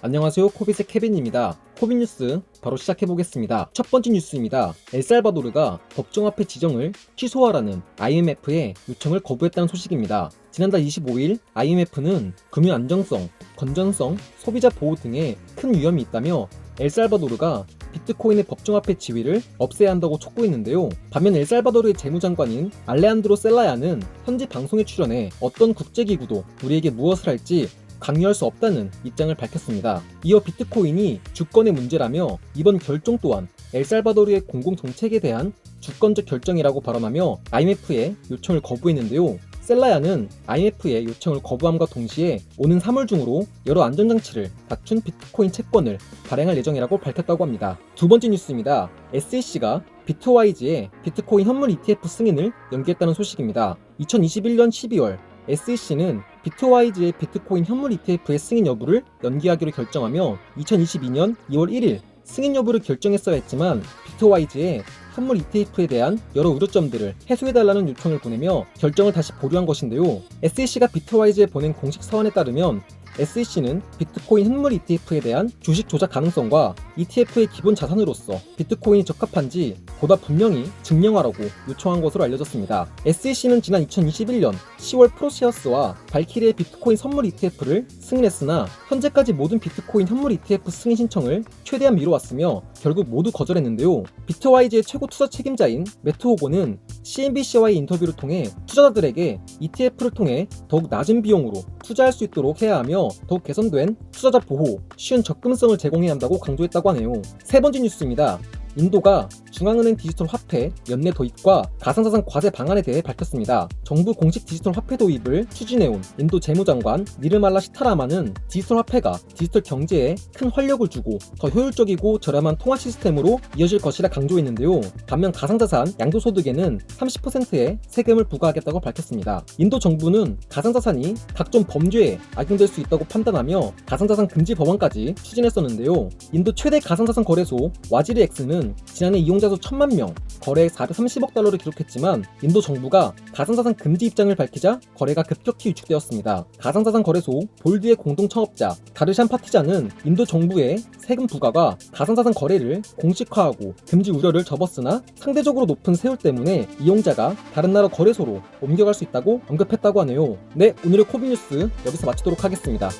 안녕하세요. 코빗의 케빈입니다. 코빗 뉴스 바로 시작해 보겠습니다. 첫 번째 뉴스입니다. 엘살바도르가 법정 앞에 지정을 취소하라는 IMF의 요청을 거부했다는 소식입니다. 지난달 25일 IMF는 금융 안정성, 건전성, 소비자 보호 등에 큰 위험이 있다며 엘살바도르가 비트코인의 법정 앞에 지위를 없애야 한다고 촉구했는데요. 반면 엘살바도르의 재무장관인 알레안드로 셀라야는 현지 방송에 출연해 어떤 국제기구도 우리에게 무엇을 할지 강요할 수 없다는 입장을 밝혔습니다. 이어 비트코인이 주권의 문제라며 이번 결정 또한 엘살바도르의 공공정책에 대한 주권적 결정이라고 발언하며 IMF의 요청을 거부했는데요. 셀라야는 IMF의 요청을 거부함과 동시에 오는 3월 중으로 여러 안전장치를 갖춘 비트코인 채권을 발행할 예정이라고 밝혔다고 합니다. 두 번째 뉴스입니다. SEC가 비트와이즈의 비트코인 현물 ETF 승인을 연기했다는 소식입니다. 2021년 12월 SEC는 비트와이즈의 비트코인 현물 ETF의 승인 여부를 연기하기로 결정하며 2022년 2월 1일 승인 여부를 결정했어야 했지만 비트와이즈의 현물 ETF에 대한 여러 우려점들을 해소해달라는 요청을 보내며 결정을 다시 보류한 것인데요. SEC가 비트와이즈에 보낸 공식 서한에 따르면 SEC는 비트코인 현물 ETF에 대한 주식 조작 가능성과 ETF의 기본 자산으로서 비트코인이 적합한지 보다 분명히 증명하라고 요청한 것으로 알려졌습니다. SEC는 지난 2021년 10월 프로시어스와 발키리의 비트코인 선물 ETF를 승인했으나 현재까지 모든 비트코인 현물 ETF 승인 신청을 최대한 미뤄왔으며 결국 모두 거절했는데요. 비트와이즈의 최고 투자 책임자인 매트 호고는 CNBC와의 인터뷰를 통해 투자자들에게 ETF를 통해 더욱 낮은 비용으로 투자할 수 있도록 해야 하며 더욱 개선된 투자자 보호, 쉬운 접근성을 제공해야 한다고 강조했다고 하네요. 세 번째 뉴스입니다. 인도가 중앙은행 디지털 화폐 연내 도입과 가상자산 과세 방안에 대해 밝혔습니다. 정부 공식 디지털 화폐 도입을 추진해온 인도 재무장관 니르말라 시타라마는 디지털 화폐가 디지털 경제에 큰 활력을 주고 더 효율적이고 저렴한 통화 시스템으로 이어질 것이라 강조했는데요. 반면 가상자산 양도소득에는 30%의 세금을 부과하겠다고 밝혔습니다. 인도 정부는 가상자산이 각종 범죄에 악용될 수 있다고 판단하며 가상자산 금지 법안까지 추진했었는데요. 인도 최대 가상자산 거래소 와지리엑스는 지난해 이용자 수 1000만 명, 거래액 430억 달러를 기록했지만 인도 정부가 가상자산 금지 입장을 밝히자 거래가 급격히 위축되었습니다. 가상자산 거래소 볼드의 공동 창업자 다르샨 파티자는 인도 정부의 세금 부과가 가상자산 거래를 공식화하고 금지 우려를 접었으나 상대적으로 높은 세율 때문에 이용자가 다른 나라 거래소로 옮겨갈 수 있다고 언급했다고 하네요. 네, 오늘의 코비뉴스 여기서 마치도록 하겠습니다.